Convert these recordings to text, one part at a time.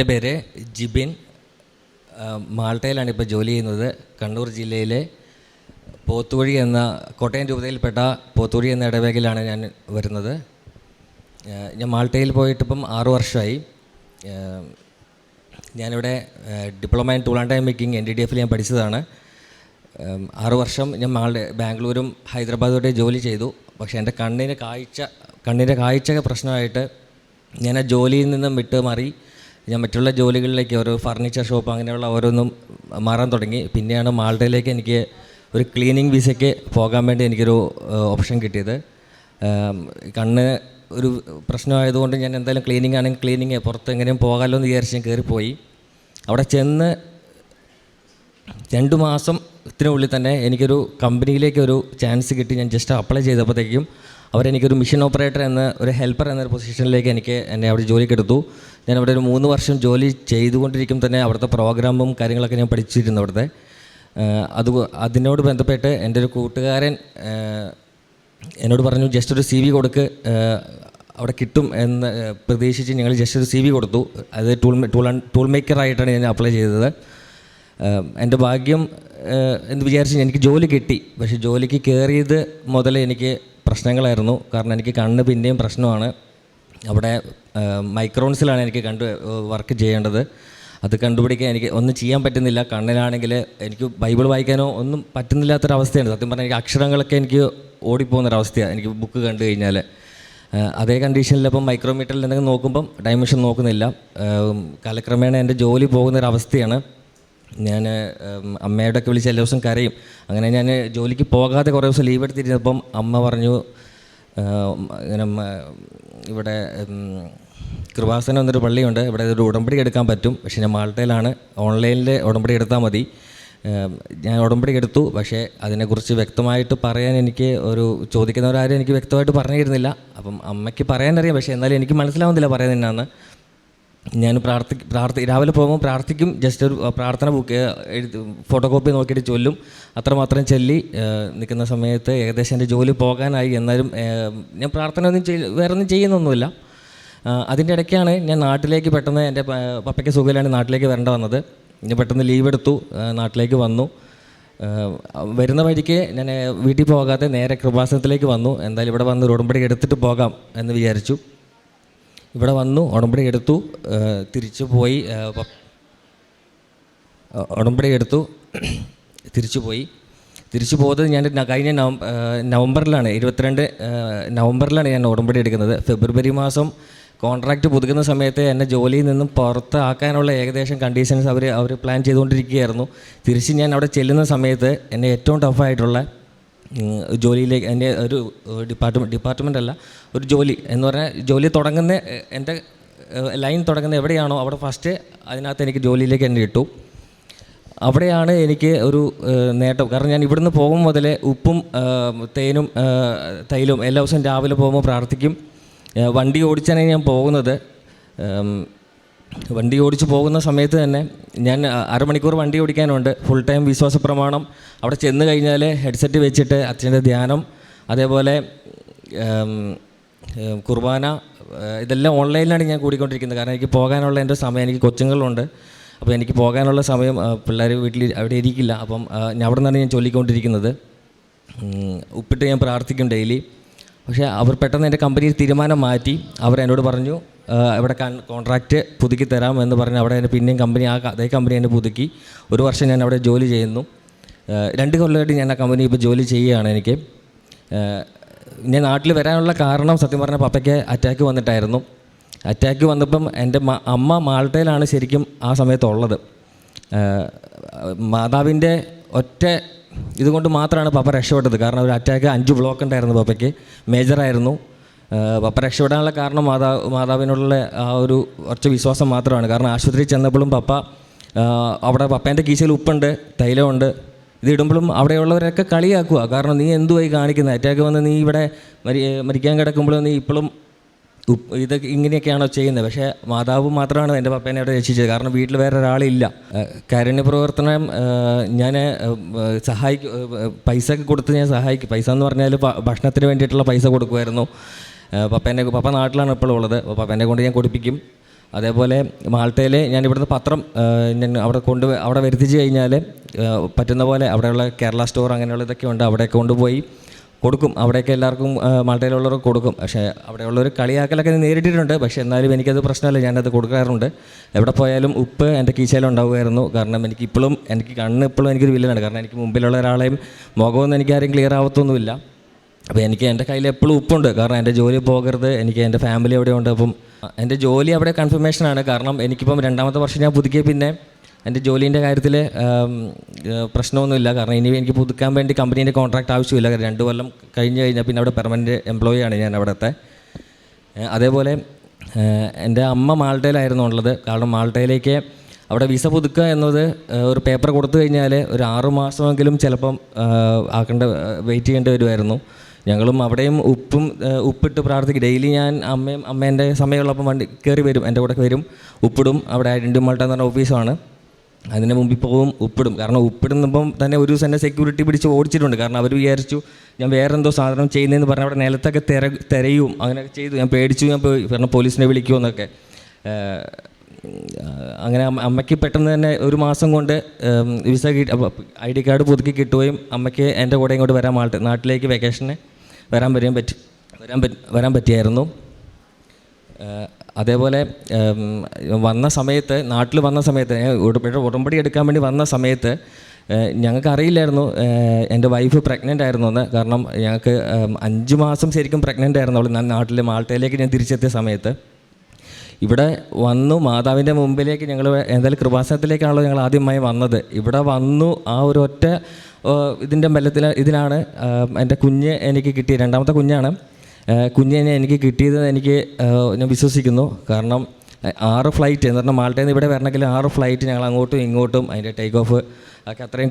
എന്റെ പേര് ജിബിൻ മാൾട്ടയിലാണ് ഇപ്പോൾ ജോലി ചെയ്യുന്നത്. കണ്ണൂർ ജില്ലയിലെ പോത്തുവഴി എന്ന കോട്ടയം രൂപതയിൽപ്പെട്ട പോത്തുവഴി എന്ന ഇടവേഗയിലാണ് ഞാൻ വരുന്നത്. ഞാൻ മാൾട്ടയിൽ പോയിട്ടിപ്പം ആറു വർഷമായി. ഞാനിവിടെ diploma in tool and time making N D D എഫിൽ ഞാൻ പഠിച്ചതാണ്. ആറു വർഷം ഞാൻ മാളുടെ ബാംഗ്ലൂരും ഹൈദരാബാദോടെ ജോലി ചെയ്തു. പക്ഷേ എന്റെ കണ്ണിന് കാഴ്ച കണ്ണിന്റെ കാഴ്ച പ്രശ്നമായിട്ട് ഞാൻ ആ ജോലിയിൽ നിന്നും വിട്ട് മാറി ഞാൻ മറ്റുള്ള ജോലികളിലേക്ക് ഓരോ ഫർണിച്ചർ ഷോപ്പ് അങ്ങനെയുള്ള ഓരോന്നും മാറാൻ തുടങ്ങി. പിന്നെയാണ് മാൾഡയിലേക്ക് എനിക്ക് ഒരു ക്ലീനിങ് വിസയ്ക്ക് പോകാൻ വേണ്ടി എനിക്കൊരു ഓപ്ഷൻ കിട്ടിയത്. കണ്ണ് ഒരു പ്രശ്നമായതുകൊണ്ട് ഞാൻ എന്തായാലും ക്ലീനിങ് ആണെങ്കിൽ ക്ലീനിങ് പുറത്ത് എങ്ങനെയും പോകാമല്ലോ എന്ന് വിചാരിച്ച് ഞാൻ കയറിപ്പോയി. അവിടെ ചെന്ന് രണ്ട് മാസത്തിനുള്ളിൽ തന്നെ എനിക്കൊരു കമ്പനിയിലേക്ക് ഒരു ചാൻസ് കിട്ടി. ഞാൻ ജസ്റ്റ് അപ്ലൈ ചെയ്തപ്പോഴത്തേക്കും അവരെനിക്കൊരു മിഷൻ ഓപ്പറേറ്റർ എന്ന ഒരു ഹെൽപ്പർ എന്നൊരു പൊസിഷനിലേക്ക് എനിക്ക് എന്നെ അവിടെ ജോലിക്ക് എടുത്തു. ഞാൻ അവിടെ ഒരു മൂന്ന് വർഷം ജോലി ചെയ്തുകൊണ്ടിരിക്കും തന്നെ അവിടുത്തെ പ്രോഗ്രാമും കാര്യങ്ങളൊക്കെ ഞാൻ പഠിച്ചിരുന്നു അവിടുത്തെ. അത് അതിനോട് ബന്ധപ്പെട്ട് എന്റെ ഒരു കൂട്ടുകാരൻ എന്നോട് പറഞ്ഞു ജസ്റ്റ് ഒരു സി വി കൊടുക്ക് അവിടെ കിട്ടും എന്ന് പ്രതീക്ഷിച്ച് ഞങ്ങൾ ജസ്റ്റ് ഒരു സി വി കൊടുത്തു. അത് ടൂൾ ടൂൾ ടൂൾ മേക്കറായിട്ടാണ് ഞാൻ അപ്ലൈ ചെയ്തത്. എന്റെ ഭാഗ്യം എന്ന് വിചാരിച്ച് എനിക്ക് ജോലി കിട്ടി. പക്ഷേ ജോലിക്ക് കയറിയത് മുതൽ എനിക്ക് പ്രശ്നങ്ങളായിരുന്നു. കാരണം എനിക്ക് കണ്ണ് പിന്നെയും പ്രശ്നമാണ്. അവിടെ മൈക്രോൺസിലാണ് എനിക്ക് കണ്ട് വർക്ക് ചെയ്യേണ്ടത്. അത് കണ്ടുപിടിക്കാൻ എനിക്ക് ഒന്നും ചെയ്യാൻ പറ്റുന്നില്ല. കണ്ണിലാണെങ്കിൽ എനിക്ക് ബൈബിൾ വായിക്കാനോ ഒന്നും പറ്റുന്നില്ലാത്തൊരവസ്ഥയാണ്. സത്യം പറഞ്ഞാൽ എനിക്ക് അക്ഷരങ്ങളൊക്കെ എനിക്ക് ഓടിപ്പോകുന്നൊരവസ്ഥയാണ് എനിക്ക് ബുക്ക് കണ്ടു കഴിഞ്ഞാൽ അതേ കണ്ടീഷനിൽ ഇപ്പം മൈക്രോമീറ്ററിൽ എന്തെങ്കിലും നോക്കുമ്പം ഡൈമെൻഷൻ നോക്കുന്നില്ല. കാലക്രമേണ എന്റെ ജോലി പോകുന്നൊരവസ്ഥയാണ്. ഞാൻ അമ്മയോടൊക്കെ വിളിച്ച് എല്ലാ ദിവസം കരയും. അങ്ങനെ ഞാൻ ജോലിക്ക് പോകാതെ കുറേ ദിവസം ലീവ് എടുത്തിരുന്നപ്പം അമ്മ പറഞ്ഞു ഇങ്ങനെ ഇവിടെ കൃപാസനം എന്നൊരു പള്ളിയുണ്ട്. ഇവിടെ ഒരു ഉടമ്പടി എടുക്കാൻ പറ്റും. പക്ഷേ ഞാൻ മാൾട്ടയിലാണ്. ഓൺലൈനിൽ ഉടമ്പടി എടുത്താൽ മതി. ഞാൻ ഉടമ്പടി എടുത്തു. പക്ഷേ അതിനെക്കുറിച്ച് വ്യക്തമായിട്ട് പറയാൻ എനിക്ക് ഒരു ചോദിക്കുന്നവരാരും എനിക്ക് വ്യക്തമായിട്ട് പറഞ്ഞിരുന്നില്ല. അപ്പം അമ്മയ്ക്ക് പറയാനറിയാം. പക്ഷേ എന്നാലും എനിക്ക് മനസ്സിലാവുന്നില്ല പറയാൻ എന്നാന്ന്. ഞാൻ പ്രാർത്ഥി പ്രാർത്ഥി രാവിലെ പോകുമ്പോൾ പ്രാർത്ഥിക്കും ജസ്റ്റ് ഒരു പ്രാർത്ഥന ബുക്ക് എഴുതി ഫോട്ടോ കോപ്പി നോക്കിയിട്ട് ചൊല്ലും. അത്രമാത്രം ചൊല്ലി നിൽക്കുന്ന സമയത്ത് ഏകദേശം എന്റെ ജോലി പോകാനായി. എന്നാലും ഞാൻ പ്രാർത്ഥന ഒന്നും ചെയ് വേറെ ഒന്നും ചെയ്യുന്നൊന്നുമില്ല. അതിന്റെ ഇടയ്ക്കാണ് ഞാൻ നാട്ടിലേക്ക് പെട്ടെന്ന് എന്റെ പപ്പയ്ക്ക് സുഖമില്ലാണ്ട് നാട്ടിലേക്ക് വരേണ്ട വന്നത്. ഞാൻ പെട്ടെന്ന് ലീവ് എടുത്തു നാട്ടിലേക്ക് വന്നു. വരുന്ന വഴിക്ക് ഞാൻ വീട്ടിൽ പോകാതെ നേരെ കൃപാസനത്തിലേക്ക് വന്നു. എന്തായാലും ഇവിടെ വന്ന് ഉടമ്പടി എടുത്തിട്ട് പോകാം എന്ന് വിചാരിച്ചു. ഇവിടെ വന്നു ഉടമ്പടി എടുത്തു തിരിച്ചു പോയി ഉടമ്പടി എടുത്തു തിരിച്ചു പോയി. തിരിച്ചു പോകുന്നത് ഞാൻ കഴിഞ്ഞ നവ നവംബറിലാണ് ഇരുപത്തിരണ്ട് നവംബറിലാണ് ഞാൻ ഉടമ്പടി എടുക്കുന്നത്. ഫെബ്രുവരി മാസം കോൺട്രാക്റ്റ് പുതുക്കുന്ന സമയത്ത് എന്നെ ജോലിയിൽ നിന്നും പുറത്താക്കാനുള്ള ഏകദേശം കണ്ടീഷൻസ് അവർ അവർ പ്ലാൻ ചെയ്തുകൊണ്ടിരിക്കുകയായിരുന്നു. തിരിച്ച് ഞാൻ അവിടെ ചെല്ലുന്ന സമയത്ത് എന്നെ ഏറ്റവും ടഫായിട്ടുള്ള ജോലിയിലേക്ക് എന്റെ ഒരു ഡിപ്പാർട്ട്മെന്റ് ഡിപ്പാർട്ട്മെന്റ് അല്ല ഒരു ജോലി എന്ന് പറഞ്ഞാൽ ജോലി തുടങ്ങുന്ന എന്റെ ലൈൻ തുടങ്ങുന്ന എവിടെയാണോ അവിടെ ഫസ്റ്റ് അതിനകത്ത് എനിക്ക് ജോലിയിലേക്ക് എന്നെ ഇട്ടു അവിടെയാണ് എനിക്ക് ഒരു നേട്ടം. കാരണം ഞാൻ ഇവിടുന്ന് പോകും മുതലേ ഉപ്പും തേനും തൈലും എല്ലാ ദിവസവും രാവിലെ പോകുമ്പോൾ പ്രാർത്ഥിക്കും. വണ്ടി ഓടിച്ചാണ് ഞാൻ പോകുന്നത്. വണ്ടി ഓടിച്ച് പോകുന്ന സമയത്ത് തന്നെ ഞാൻ അരമണിക്കൂർ വണ്ടി ഓടിക്കാനുണ്ട്. ഫുൾ ടൈം വിശ്വാസ പ്രമാണം. അവിടെ ചെന്ന് കഴിഞ്ഞാൽ ഹെഡ്സെറ്റ് വെച്ചിട്ട് അച്ഛന്റെ ധ്യാനം അതേപോലെ കുർബാന ഇതെല്ലാം ഓൺലൈനിലാണ് ഞാൻ കൂടിക്കൊണ്ടിരിക്കുന്നത്. കാരണം എനിക്ക് പോകാനുള്ള എന്റെ സമയം എനിക്ക് കൊച്ചുങ്ങളുണ്ട്. അപ്പോൾ എനിക്ക് പോകാനുള്ള സമയം പിള്ളേർ വീട്ടിൽ അവിടെ ഇരിക്കില്ല. അപ്പം ഞാൻ അവിടെ നിന്നാണ് ഞാൻ ചൊല്ലിക്കൊണ്ടിരിക്കുന്നത്. ഉപ്പിട്ട് ഞാൻ പ്രാർത്ഥിക്കും ഡെയിലി. പക്ഷേ അവർ പെട്ടെന്ന് എന്റെ കമ്പനിയിൽ തീരുമാനം മാറ്റി. അവർ എന്നോട് പറഞ്ഞു ഇവിടെ കോൺട്രാക്റ്റ് പുതുക്കി തരാം എന്ന് പറഞ്ഞ് അവിടെ എന്റെ പിന്നെയും കമ്പനി ആ അതേ കമ്പനി എന്നെ പുതുക്കി. ഒരു വർഷം ഞാൻ അവിടെ ജോലി ചെയ്യുന്നു. രണ്ട് കൊല്ലമായിട്ട് ഞാൻ ആ കമ്പനി ഇപ്പോൾ ജോലി ചെയ്യുകയാണ് എനിക്ക്. ഞാൻ നാട്ടിൽ വരാനുള്ള കാരണം സത്യം പറഞ്ഞാൽ പപ്പയ്ക്ക് അറ്റാക്ക് വന്നിട്ടായിരുന്നു. അറ്റാക്ക് വന്നപ്പം എന്റെ അമ്മ മാൾട്ടയിലാണ് ശരിക്കും ആ സമയത്തുള്ളത്. മാതാവിന്റെ ഒറ്റ ഇതുകൊണ്ട് മാത്രമാണ് പപ്പ രക്ഷപ്പെട്ടത്. കാരണം ഒരു അറ്റാക്ക് അഞ്ച് ബ്ലോക്ക് ഉണ്ടായിരുന്നു പപ്പയ്ക്ക്. മേജറായിരുന്നു പപ്പ രക്ഷപ്പെടാനുള്ള കാരണം മാതാ മാതാവിനോടുള്ള ആ ഒരു കുറച്ച് വിശ്വാസം മാത്രമാണ്. കാരണം ആശുപത്രിയിൽ ചെന്നപ്പോഴും പപ്പ അവിടെ പപ്പേന്റെ കീശയിൽ ഉപ്പുണ്ട് തൈലമുണ്ട്. ഇതിടുമ്പോഴും അവിടെയുള്ളവരൊക്കെ കളിയാക്കുക. കാരണം നീ എന്തുമായി കാണിക്കുന്നത് അറ്റാക്ക് വന്ന് നീ ഇവിടെ മരി മരിക്കാൻ കിടക്കുമ്പോഴും നീ ഇപ്പോഴും ഇത് ഇങ്ങനെയൊക്കെയാണോ ചെയ്യുന്നത് പക്ഷേ മാതാവ് മാത്രമാണ് എന്റെ പപ്പേനെ അവിടെ രക്ഷിച്ചത്. കാരണം വീട്ടിൽ വേറെ ഒരാളില്ല കാരുണ്യ പ്രവർത്തനം ഞാൻ സഹായിക്കും പൈസ കൊടുത്ത് ഞാൻ സഹായിക്കും. പൈസ എന്ന് പറഞ്ഞാൽ ഭക്ഷണത്തിന് വേണ്ടിയിട്ടുള്ള പൈസ കൊടുക്കുമായിരുന്നു. പപ്പേനെ പപ്പ നാട്ടിലാണ് ഇപ്പോൾ ഉള്ളത്. അപ്പോൾ പപ്പേനെ കൊണ്ട് ഞാൻ കൊടുപ്പിക്കും. അതേപോലെ മാൾട്ടയിൽ ഞാൻ ഇവിടുന്ന് പത്രം ഞാൻ അവിടെ കൊണ്ട് അവിടെ വരുത്തിച്ച് കഴിഞ്ഞാൽ പറ്റുന്ന പോലെ അവിടെയുള്ള കേരള സ്റ്റോർ അങ്ങനെയുള്ള ഇതൊക്കെ ഉണ്ട്. അവിടെയൊക്കെ കൊണ്ടുപോയി കൊടുക്കും. അവിടെയൊക്കെ എല്ലാവർക്കും മാൾട്ടയിലുള്ളവർക്ക് കൊടുക്കും. പക്ഷേ അവിടെയുള്ളവർ കളിയാക്കലൊക്കെ നേരിട്ടിട്ടുണ്ട്. പക്ഷേ എന്നാലും എനിക്കത് പ്രശ്നമല്ല. ഞാനത് കൊടുക്കാറുണ്ട്. എവിടെ പോയാലും ഉപ്പ് എന്റെ കീശയിലുണ്ടാവുമായിരുന്നു കാരണം എനിക്ക് ഇപ്പോഴും എനിക്ക് കണ്ണ് ഇപ്പോഴും എനിക്കൊരു വില്ലനാണ്. കാരണം എനിക്ക് മുമ്പിലുള്ള ഒരാളെയും മുഖമൊന്നും എനിക്ക് ആരും ക്ലിയർ ആവത്തൊന്നുമില്ല. അപ്പോൾ എനിക്ക് എന്റെ കയ്യിൽ എപ്പോഴും ഉപ്പുണ്ട്. കാരണം എന്റെ ജോലി പോകരുത്. എനിക്ക് എന്റെ ഫാമിലി അവിടെ ഉണ്ട്. അപ്പം എന്റെ ജോലി അവിടെ കൺഫർമേഷനാണ് കാരണം എനിക്കിപ്പം രണ്ടാമത്തെ വർഷം ഞാൻ പുതുക്കിയ പിന്നെ എന്റെ ജോലീന്റെ കാര്യത്തിൽ പ്രശ്നമൊന്നുമില്ല. കാരണം ഇനി എനിക്ക് പുതുക്കാൻ വേണ്ടി കമ്പനീന്റെ കോൺട്രാക്ട് ആവശ്യമില്ല. രണ്ട് കൊല്ലം കഴിഞ്ഞ് കഴിഞ്ഞാൽ പിന്നെ അവിടെ പെർമനന്റ് എംപ്ലോയി ആണ് ഞാൻ അവിടുത്തെ. അതേപോലെ എന്റെ അമ്മ മാൾട്ടയിലായിരുന്നു ഉള്ളത്. കാരണം മാൾട്ടയിലേക്ക് അവിടെ വിസ പുതുക്കുക എന്നത് ഒരു പേപ്പർ കൊടുത്തു കഴിഞ്ഞാൽ ഒരു ആറു മാസമെങ്കിലും ചിലപ്പം ആക്കേണ്ട വെയിറ്റ് ചെയ്യേണ്ടി വരുമായിരുന്നു. ഞങ്ങളും അവിടെയും ഉപ്പും ഉപ്പിട്ട് പ്രാർത്ഥിക്കും. ഡെയിലി ഞാൻ അമ്മയും അമ്മേന്റെ സമയമുള്ളപ്പം വണ്ടി കയറി വരും എന്റെ കൂടെ വരും. ഉപ്പിടും. അവിടെ ഐഡന്റി മാൾട്ട എന്ന് പറഞ്ഞ ഓഫീസാണ്. അതിന് മുമ്പിൽ പോകും ഉപ്പിടും. കാരണം ഉപ്പിടുന്നപ്പം തന്നെ ഒരു ദിവസം എന്നെ സെക്യൂരിറ്റി പിടിച്ച് ഓടിച്ചിട്ടുണ്ട്. കാരണം അവർ വിചാരിച്ചു ഞാൻ വേറെ എന്തോ സാധനം ചെയ്യുന്നതെന്ന് പറഞ്ഞാൽ അവിടെ നിലത്തൊക്കെ തിര തിരയും. അങ്ങനെയൊക്കെ ചെയ്തു. ഞാൻ പേടിച്ചു ഞാൻ പോയി. കാരണം പോലീസിനെ വിളിക്കുമെന്നൊക്കെ അങ്ങനെ അമ്മയ്ക്ക് പെട്ടെന്ന് തന്നെ ഒരു മാസം കൊണ്ട് വിസ ഐ ഡി കാർഡ് പുതുക്കി കിട്ടുകയും അമ്മയ്ക്ക് എന്റെ കൂടെ ഇങ്ങോട്ട് വരാൻ നാട്ടിലേക്ക് വെക്കേഷന് വരാൻ വരാൻ പറ്റി വരാൻ പറ്റി വരാൻ പറ്റിയായിരുന്നു. അതേപോലെ വന്ന സമയത്ത് നാട്ടിൽ വന്ന സമയത്ത് ഉടമ്പടി എടുക്കാൻ വേണ്ടി വന്ന സമയത്ത് ഞങ്ങൾക്ക് അറിയില്ലായിരുന്നു. എന്റെ വൈഫ് പ്രഗ്നന്റ് ആയിരുന്നു എന്ന് കാരണം ഞങ്ങൾക്ക് അഞ്ച് മാസം ശരിക്കും പ്രഗ്നന്റ് ആയിരുന്നു അവൾ നാട്ടിൽ മാൾട്ടയിലേക്ക് ഞാൻ തിരിച്ചെത്തിയ സമയത്ത്. ഇവിടെ വന്നു മാതാവിന്റെ മുമ്പിലേക്ക് ഞങ്ങൾ എന്തായാലും കൃപാസനത്തിലേക്കാണല്ലോ ഞങ്ങൾ ആദ്യമായി വന്നത്. ഇവിടെ വന്നു ആ ഒരു ഒറ്റ ഇതിന്റെ ബലത്തിൽ ഇതിലാണ് എന്റെ കുഞ്ഞ് എനിക്ക് കിട്ടിയ രണ്ടാമത്തെ കുഞ്ഞാണ്. കുഞ്ഞ് കുഞ്ഞിനെ എനിക്ക് കിട്ടിയത് എനിക്ക് ഞാൻ വിശ്വസിക്കുന്നു. കാരണം ആറ് ഫ്ലൈറ്റ് എന്ന് പറഞ്ഞാൽ മാൾട്ടയിൽ നിന്ന് ഇവിടെ വരണമെങ്കിൽ ആറ് ഫ്ലൈറ്റ് ഞങ്ങൾ അങ്ങോട്ടും ഇങ്ങോട്ടും അതിന്റെ ടേക്ക് ഓഫ് ഒക്കെ അത്രയും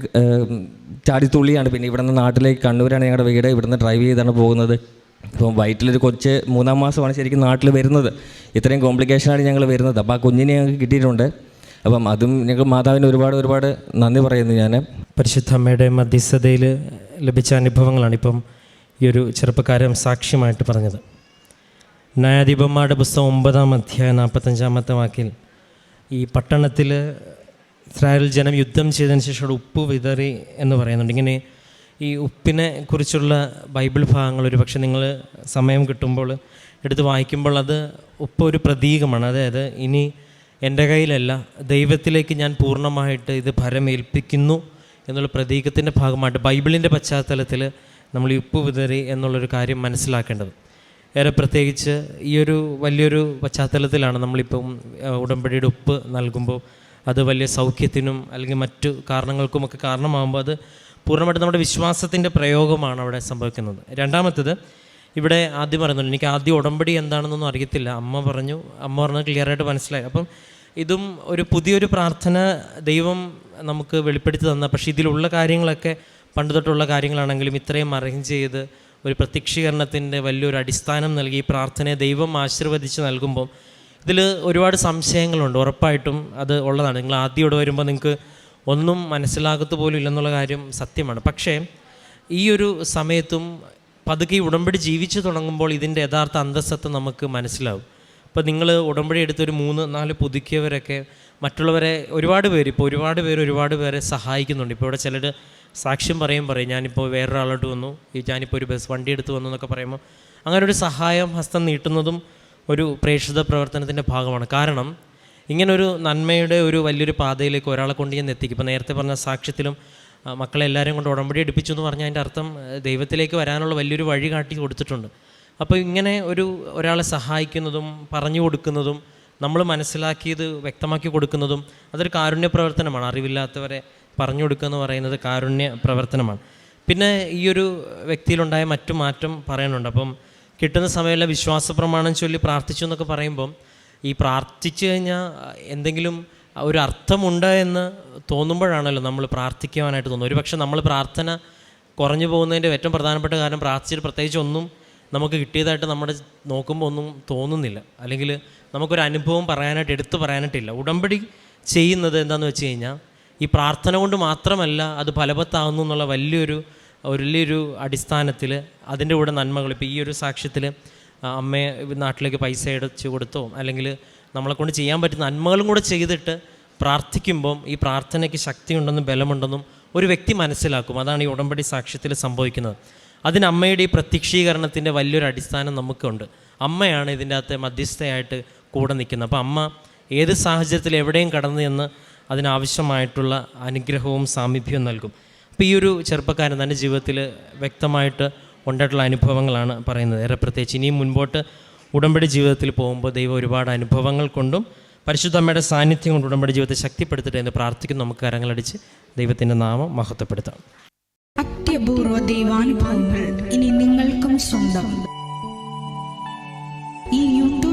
ചാടിത്തുള്ളിയാണ്. പിന്നെ ഇവിടെ നിന്ന് നാട്ടിലേക്ക് കണ്ണൂരാണ് ഞങ്ങളുടെ വീട്. ഇവിടുന്ന് ഡ്രൈവ് ചെയ്താണ് പോകുന്നത്. ഇപ്പം വയറ്റിലൊരു കൊച്ച് മൂന്നാം മാസമാണ് ശരിക്കും നാട്ടിൽ വരുന്നത്. ഇത്രയും കോംപ്ലിക്കേഷനാണ് ഞങ്ങൾ വരുന്നത്. അപ്പോൾ ആ കുഞ്ഞിനെ ഞങ്ങൾക്ക് കിട്ടിയിട്ടുണ്ട്. അപ്പം അതും ഞങ്ങൾ മാതാവിന് ഒരുപാട് ഒരുപാട് നന്ദി പറയുന്നു ഞാൻ പരിശുദ്ധ അമ്മയുടെ മധ്യസ്ഥതയിൽ ലഭിച്ച അനുഭവങ്ങളാണ് ഇപ്പം ഈ ഒരു ചെറുപ്പക്കാരൻ സാക്ഷ്യമായിട്ട് പറഞ്ഞത്. ന്യായാധിപന്മാരുടെ പുസ്തകം ഒമ്പതാം അധ്യായം നാൽപ്പത്തഞ്ചാമത്തെ വാക്കിൽ ഈ പട്ടണത്തിൽ ഇസ്രായേൽ ജനം യുദ്ധം ചെയ്തതിന് ശേഷം ഉപ്പ് വിതറി എന്ന് പറയുന്നുണ്ട്. ഇങ്ങനെ ഈ ഉപ്പിനെ കുറിച്ചുള്ള ബൈബിൾ ഭാഗങ്ങൾ ഒരു പക്ഷേ നിങ്ങൾ സമയം കിട്ടുമ്പോൾ എടുത്ത് വായിക്കുമ്പോൾ അത് ഉപ്പ് ഒരു പ്രതീകമാണ്. അതായത് ഇനി എന്റെ കയ്യിലല്ല ദൈവത്തിലേക്ക് ഞാൻ പൂർണമായിട്ട് ഇത് ഭരമേൽപ്പിക്കുന്നു എന്നുള്ള പ്രതീകത്തിന്റെ ഭാഗമായിട്ട് ബൈബിളിന്റെ പശ്ചാത്തലത്തിൽ നമ്മൾ ഈ ഉപ്പ് വിതറി എന്നുള്ളൊരു കാര്യം മനസ്സിലാക്കേണ്ടത്. ഏറെ പ്രത്യേകിച്ച് ഈ ഒരു വലിയൊരു പശ്ചാത്തലത്തിലാണ് നമ്മളിപ്പം ഉടമ്പടിയുടെ ഉപ്പ് നൽകുമ്പോൾ അത് വലിയ സൗഖ്യത്തിനും അല്ലെങ്കിൽ മറ്റു കാരണങ്ങൾക്കുമൊക്കെ കാരണമാകുമ്പോൾ അത് പൂർണമായിട്ട് നമ്മുടെ വിശ്വാസത്തിന്റെ പ്രയോഗമാണ് അവിടെ സംഭവിക്കുന്നത്. രണ്ടാമത്തത് ഇവിടെ ആദ്യം പറയുന്നുണ്ട് എനിക്ക് ആദ്യം ഉടമ്പടി എന്താണെന്നൊന്നും അറിയത്തില്ല. അമ്മ പറഞ്ഞു അമ്മ പറഞ്ഞത് ക്ലിയറായിട്ട് മനസ്സിലായി. അപ്പം ഇതും ഒരു പുതിയൊരു പ്രാർത്ഥന ദൈവം നമുക്ക് വെളിപ്പെടുത്തി തന്ന പക്ഷേ ഇതിലുള്ള കാര്യങ്ങളൊക്കെ പണ്ട് തൊട്ടുള്ള കാര്യങ്ങളാണെങ്കിലും ഇത്രയും അറേഞ്ച് ചെയ്ത് ഒരു പ്രത്യക്ഷീകരണത്തിന്റെ വലിയൊരു അടിസ്ഥാനം നൽകി ഈ പ്രാർത്ഥനയെ ദൈവം ആശീർവദിച്ച് നൽകുമ്പം ഇതിൽ ഒരുപാട് സംശയങ്ങളുണ്ട്. ഉറപ്പായിട്ടും അത് ഉള്ളതാണ്. നിങ്ങൾ ആദ്യം ഇവിടെ വരുമ്പോൾ നിങ്ങൾക്ക് ഒന്നും മനസ്സിലാകത്ത് പോലും ഇല്ലെന്നുള്ള കാര്യം സത്യമാണ്. പക്ഷേ ഈ ഒരു സമയത്തും പതുക്കെ ഉടമ്പടി ജീവിച്ചു തുടങ്ങുമ്പോൾ ഇതിന്റെ യഥാർത്ഥ അന്തസ്സത്ത് നമുക്ക് മനസ്സിലാവും. ഇപ്പോൾ നിങ്ങൾ ഉടമ്പടി എടുത്തൊരു മൂന്ന് നാല് പുതുക്കിയവരൊക്കെ മറ്റുള്ളവരെ ഒരുപാട് പേര് ഇപ്പോൾ ഒരുപാട് പേര് ഒരുപാട് പേരെ സഹായിക്കുന്നുണ്ട്. ഇപ്പോൾ ഇവിടെ ചിലർ സാക്ഷ്യം പറയും പറയും ഞാനിപ്പോൾ വേറൊരാളോട്ട് വന്നു ഞാനിപ്പോൾ ഒരു ബസ് വണ്ടി എടുത്ത് വന്നു എന്നൊക്കെ പറയുമ്പോൾ അങ്ങനെ ഒരു സഹായം ഹസ്തം നീട്ടുന്നതും ഒരു പ്രേക്ഷിത പ്രവർത്തനത്തിന്റെ ഭാഗമാണ്. കാരണം ഇങ്ങനൊരു നന്മയുടെ ഒരു വലിയൊരു പാതയിലേക്ക് ഒരാളെ കൊണ്ട് ഞാൻ എത്തിക്കും. ഇപ്പോൾ നേരത്തെ പറഞ്ഞ സാക്ഷ്യത്തിലും മക്കളെ എല്ലാവരും കൊണ്ട് ഉടമ്പടി എടുപ്പിച്ചു എന്ന് പറഞ്ഞാൽ അതിന്റെ അർത്ഥം ദൈവത്തിലേക്ക് വരാനുള്ള വലിയൊരു വഴി കാട്ടി കൊടുത്തിട്ടുണ്ട്. അപ്പോൾ ഇങ്ങനെ ഒരു ഒരാളെ സഹായിക്കുന്നതും പറഞ്ഞു കൊടുക്കുന്നതും നമ്മൾ മനസ്സിലാക്കിയത് വ്യക്തമാക്കി കൊടുക്കുന്നതും അതൊരു കാരുണ്യ പ്രവർത്തനമാണ്. അറിവില്ലാത്തവരെ പറഞ്ഞു കൊടുക്കുക എന്ന് പറയുന്നത് കാരുണ്യ പ്രവർത്തനമാണ്. പിന്നെ ഈ ഒരു വ്യക്തിയിലുണ്ടായ മറ്റു മാറ്റം പറയാനുണ്ട്. അപ്പം കിട്ടുന്ന സമയമുള്ള വിശ്വാസ പ്രമാണം ചൊല്ലി പ്രാർത്ഥിച്ചു എന്നൊക്കെ പറയുമ്പം ഈ പ്രാർത്ഥിച്ചു കഴിഞ്ഞാൽ എന്തെങ്കിലും ഒരു അർത്ഥമുണ്ട് എന്ന് തോന്നുമ്പോഴാണല്ലോ നമ്മൾ പ്രാർത്ഥിക്കുവാനായിട്ട് തോന്നുന്നത്. ഒരുപക്ഷെ നമ്മൾ പ്രാർത്ഥന കുറഞ്ഞു പോകുന്നതിന്റെ ഏറ്റവും പ്രധാനപ്പെട്ട കാരണം പ്രാർത്ഥിച്ചിട്ട് പ്രത്യേകിച്ച് ഒന്നും നമുക്ക് കിട്ടിയതായിട്ട് നമ്മുടെ നോക്കുമ്പോൾ ഒന്നും തോന്നുന്നില്ല. അല്ലെങ്കിൽ നമുക്കൊരു അനുഭവം പറയാനായിട്ട് എടുത്തു പറയാനായിട്ടില്ല. ഉടമ്പടി ചെയ്യുന്നത് എന്താണെന്ന് വെച്ച് കഴിഞ്ഞാൽ ഈ പ്രാർത്ഥന കൊണ്ട് മാത്രമല്ല അത് ഫലവത്താകുന്നു എന്നുള്ള വലിയൊരു വലിയൊരു അടിസ്ഥാനത്തിൽ അതിന്റെ കൂടെ നന്മകൾ. ഇപ്പോൾ ഈ ഒരു സാക്ഷ്യത്തിൽ അമ്മയെ നാട്ടിലേക്ക് പൈസ അടച്ചു കൊടുത്തോ അല്ലെങ്കിൽ നമ്മളെ കൊണ്ട് ചെയ്യാൻ പറ്റുന്ന നന്മകളും കൂടെ ചെയ്തിട്ട് പ്രാർത്ഥിക്കുമ്പം ഈ പ്രാർത്ഥനയ്ക്ക് ശക്തിയുണ്ടെന്നും ബലമുണ്ടെന്നും ഒരു വ്യക്തി മനസ്സിലാക്കും. അതാണ് ഈ ഉടമ്പടി സാക്ഷ്യത്തിൽ സംഭവിക്കുന്നത്. അതിന് അമ്മയുടെ ഈ പ്രത്യക്ഷീകരണത്തിന്റെ വലിയൊരു അടിസ്ഥാനം നമുക്കുണ്ട്. അമ്മയാണ് ഇതിന്റെ അകത്തെ മധ്യസ്ഥയായിട്ട് കൂടെ നിൽക്കുന്നത്. അപ്പോൾ അമ്മ ഏത് സാഹചര്യത്തിൽ എവിടെയും കടന്നു എന്ന് അതിനാവശ്യമായിട്ടുള്ള അനുഗ്രഹവും സാമീപ്യവും നൽകും. അപ്പോൾ ഈ ഒരു ചെറുപ്പക്കാരൻ തന്റെ ജീവിതത്തിൽ വ്യക്തമായിട്ട് ഉണ്ടായിട്ടുള്ള അനുഭവങ്ങളാണ് പറയുന്നത്. ഏറെ പ്രത്യേകിച്ച് ഇനിയും മുൻപോട്ട് ഉടമ്പടി ജീവിതത്തിൽ പോകുമ്പോൾ ദൈവം ഒരുപാട് അനുഭവങ്ങൾ കൊണ്ടും പരിശുദ്ധമ്മയുടെ സാന്നിധ്യം കൊണ്ട് ഉടമ്പടി ജീവിതത്തെ ശക്തിപ്പെടുത്തട്ടെ എന്ന് പ്രാർത്ഥിക്കുന്നു. നമുക്ക് കരങ്ങളടിച്ച് ദൈവത്തിന്റെ നാമം മഹത്വപ്പെടുത്താം. അത്യപൂർവ ദൈവാനുഭവങ്ങൾ ഇനി നിങ്ങൾക്കും സ്വന്തം.